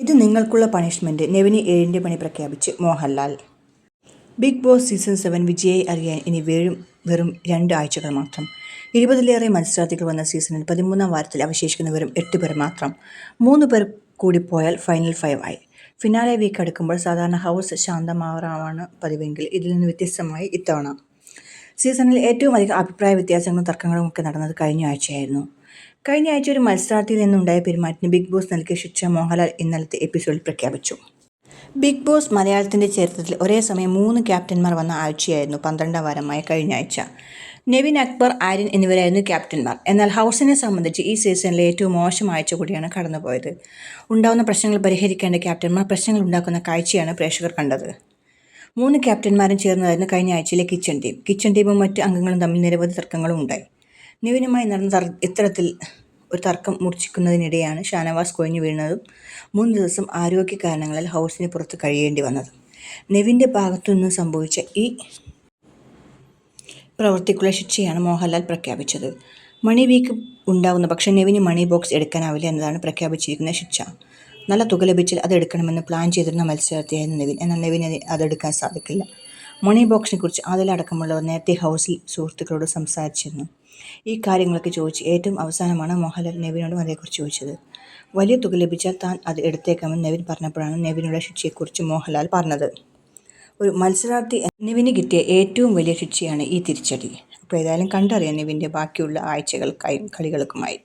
ഇത് നിങ്ങൾക്കുള്ള പണിഷ്മെന്റ് നെവിന് ഏഴിന്റെ പണി പ്രഖ്യാപിച്ച് Mohanlal. Big Boss season seven വിജയെ അറിയാൻ ഇനി വേഴും വെറും രണ്ട് ആഴ്ചകൾ മാത്രം. ഇരുപതിലേറെ മത്സരാർത്ഥികൾ വന്ന സീസണിൽ പതിമൂന്നാം വാരത്തിൽ അവശേഷിക്കുന്ന വെറും എട്ട് പേർ മാത്രം. മൂന്ന് പേർ കൂടി പോയാൽ ഫൈനൽ ഫൈവ് ആയി ഫിനാലെ വീക്ക് അടുക്കുമ്പോൾ സാധാരണ ഹൗസ് ശാന്തമാവാറാണ് പതിവെങ്കിൽ ഇതിൽ നിന്ന് വ്യത്യസ്തമായി ഇത്തവണ. സീസണിൽ ഏറ്റവും അധികം അഭിപ്രായ വ്യത്യാസങ്ങളും തർക്കങ്ങളും ഒക്കെ നടന്നത് കഴിഞ്ഞ ആഴ്ചയായിരുന്നു. കഴിഞ്ഞ ആഴ്ച ഒരു മത്സരാർത്ഥിയിൽ നിന്നുണ്ടായ പെരുമാറ്റത്തിന് ബിഗ് ബോസ് നൽകിയ ശിക്ഷ മോഹൻലാൽ ഇന്നലത്തെ എപ്പിസോഡിൽ പ്രഖ്യാപിച്ചു. ബിഗ് ബോസ് മലയാളത്തിന്റെ ചരിത്രത്തിൽ ഒരേ സമയം മൂന്ന് ക്യാപ്റ്റന്മാർ വന്ന ആഴ്ചയായിരുന്നു പന്ത്രണ്ടാം വാരമായ കഴിഞ്ഞ ആഴ്ച. നെവിൻ അക്ബർ ആര്യൻ എന്നിവരായിരുന്നു ക്യാപ്റ്റന്മാർ. എന്നാൽ ഹൗസിനെ സംബന്ധിച്ച് ഈ സീസണിലെ ഏറ്റവും മോശം ആഴ്ച കൂടിയാണ് കടന്നുപോയത്. ഉണ്ടാകുന്ന പ്രശ്നങ്ങൾ പരിഹരിക്കേണ്ട ക്യാപ്റ്റന്മാർ പ്രശ്നങ്ങൾ ഉണ്ടാക്കുന്ന കാഴ്ചയാണ് പ്രേക്ഷകർ കണ്ടത്. മൂന്ന് ക്യാപ്റ്റന്മാരും ചേർന്നതായിരുന്നു കഴിഞ്ഞ ആഴ്ചയിലെ കിച്ചൺ ടീം. കിച്ചൺ ടീമും മറ്റ് അംഗങ്ങളും തമ്മിൽ നിരവധി തർക്കങ്ങളും ഉണ്ടായി. നിവിനുമായി നടന്ന തർ ഇത്തരത്തിൽ ഒരു തർക്കം മൂർച്ഛിക്കുന്നതിനിടെയാണ് ഷാനവാസ് കൊഴിഞ്ഞു വീഴുന്നതും മൂന്ന് ദിവസം ആരോഗ്യ കാരണങ്ങളാൽ ഹൗസിന് പുറത്ത് കഴിയേണ്ടി വന്നതും. നെവിന്റെ ഭാഗത്തുനിന്ന് സംഭവിച്ച ഈ പ്രവൃത്തിക്കുള്ള ശിക്ഷയാണ് മോഹൻലാൽ പ്രഖ്യാപിച്ചത്. മണി വീക്ക് ഉണ്ടാകുന്ന പക്ഷേ നെവിന് മണി ബോക്സ് എടുക്കാനാവില്ല എന്നതാണ് പ്രഖ്യാപിച്ചിരിക്കുന്ന ശിക്ഷ. നല്ല തുക ലഭിച്ചാൽ അത് എടുക്കണമെന്ന് പ്ലാൻ ചെയ്തിരുന്ന മത്സരാർത്ഥിയായിരുന്നു നെവിൻ എന്നാൽ നെവിന് അതെടുക്കാൻ സാധിക്കില്ല. മണി ബോക്സിനെ കുറിച്ച് അതിലടക്കമുള്ളവർ നേരത്തെ ഹൗസിൽ സുഹൃത്തുക്കളോട് സംസാരിച്ചിരുന്നു. ഈ കാര്യങ്ങളൊക്കെ ചോദിച്ച് ഏറ്റവും അവസാനമാണ് മോഹൻലാൽ നെവിനോടും അതേക്കുറിച്ച് ചോദിച്ചത്. വലിയ തുക ലഭിച്ചാൽ താൻ അത് എടുത്തേക്കാമെന്ന് നെവിൻ പറഞ്ഞപ്പോഴാണ് നെവിനുള്ള ശിക്ഷയെക്കുറിച്ച് മോഹൻലാൽ പറഞ്ഞത്. ഒരു മത്സരാർത്ഥി നെവിന് കിട്ടിയ ഏറ്റവും വലിയ ശിക്ഷയാണ് ഈ തിരിച്ചടി. അപ്പോൾ ഏതായാലും കണ്ടറിയാം നെവിന്റെ ബാക്കിയുള്ള ആഴ്ചകൾക്കായും കളികൾക്കുമായി.